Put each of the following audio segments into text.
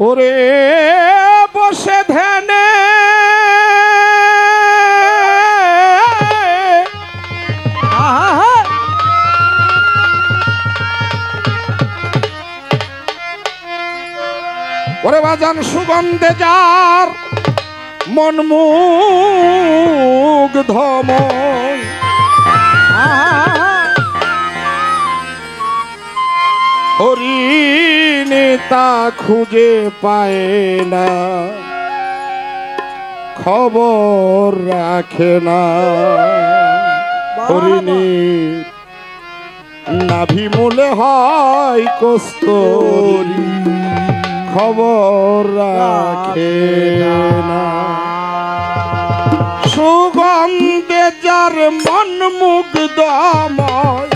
ওরে বসে ধ্যানে। ওরে বাজান সুগন্ধে যার মন। হরিণে তা খুঁজে পায় না। খবর রাখে না। হরিণী নাভি মূলে হয় কস্তরি। খবর রাখে না। সুগন্ধে যার মন মুগ্ধময়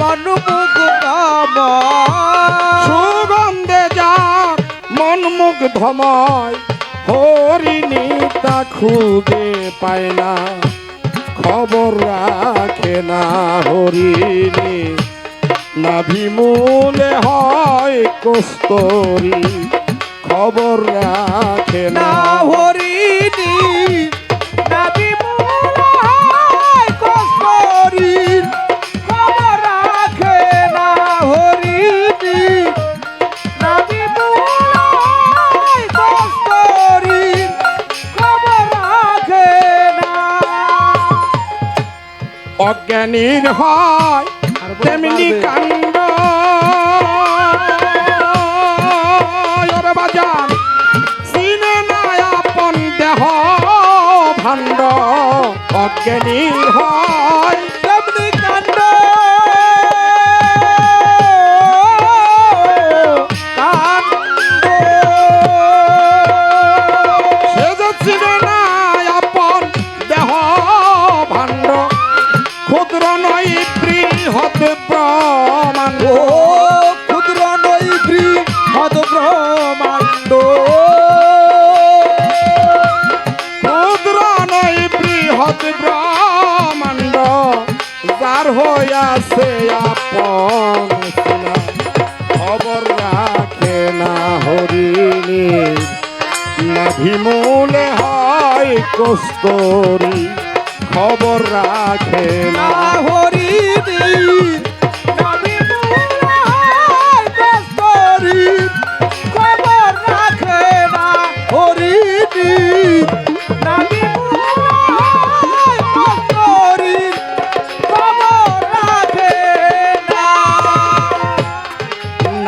মন মুখ কাম সুগন্ধে যার মন মুগ্ধময় হরিণী তা খুঁজে পায় না। খবর রাখে না হরিণী, নাভিমূলে হয় কস্তরি। খবর রাখে না না অজ্ঞানীর হয় তেমনি কাণ্ড। বাজান চিনে না আপন দেহ ভাণ্ড অজ্ঞানীর হয়। হইয়াছে আপন খবর রাখে না হরিণী। নাভিমূলে হয় কস্তরি। খবর রাখে না হরিণী।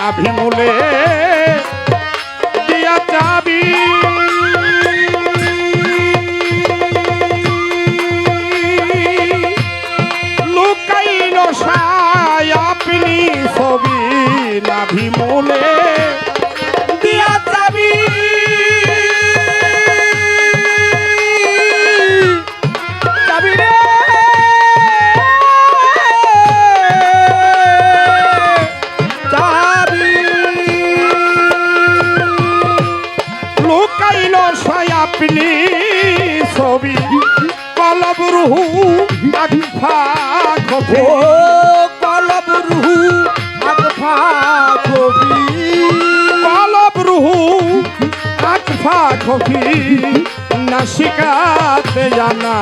নাভিমূলে দিয়া চাবি। লুকাইল সায় আপনি ছবি নাভিমূলে দিয়া রুহু আকফা খফে ও কলব রুহু আকফা কবি। কলব রুহু আকফা খফি নাসিকাতে জানা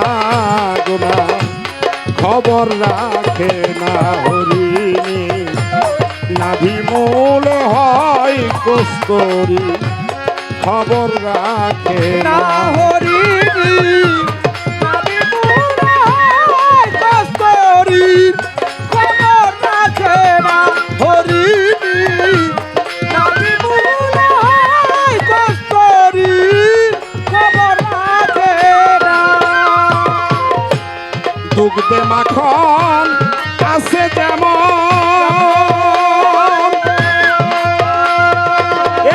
গুনা খবর রাখে না হরিণী। নাভি মূল হয় কস্তরি খবর রাখে না হরিণী। দুগ্ধে মাখন আছে যেমন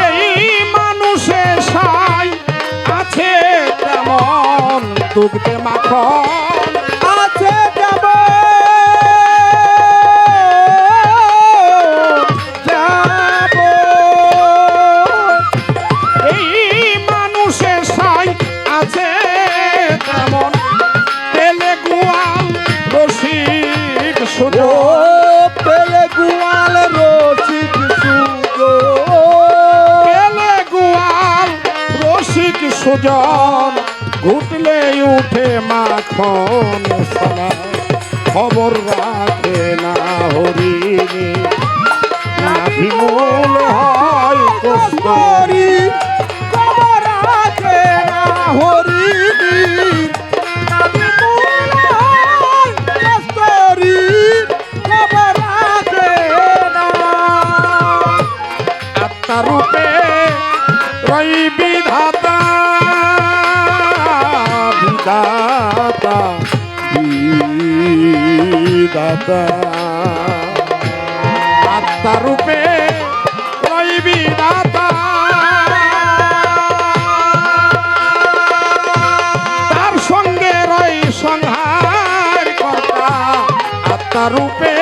এই মানুষে সাই আছে তেমন। দুগ্ধে মাখন ঠিক সুজন ঘুটলে উঠে মাখন সালা। খবর রাখে না হরিণী। নাভিমূল হয় কস্তরী। বিধাতা আত্মা রূপে দাতা তার সঙ্গে রই সংহার কথা আত্মারূপে রই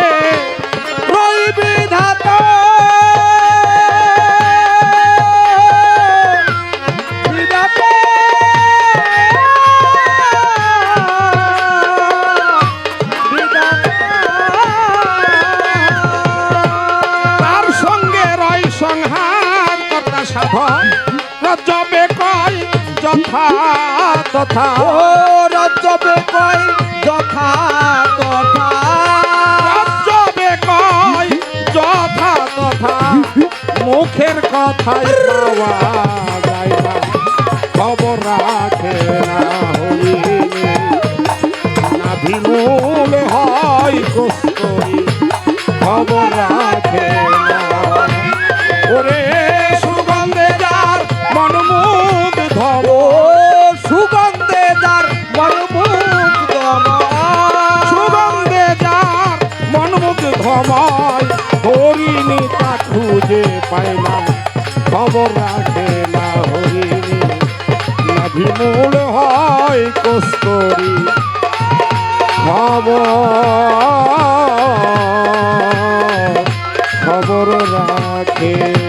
রজবে কয় যথা তথা? ও রজবে কই যথা তথা? রজবে কয় যথা তথা? মুখের কথাই পাওয়া যায় না। খবর রাখে না হইলে নাভিমূল হয় কস্তরি খবর রাখে না ধমায় হরিণী তা খবর রাখে না হরিণী। হয় কস্তরি। খবর খবর রাখে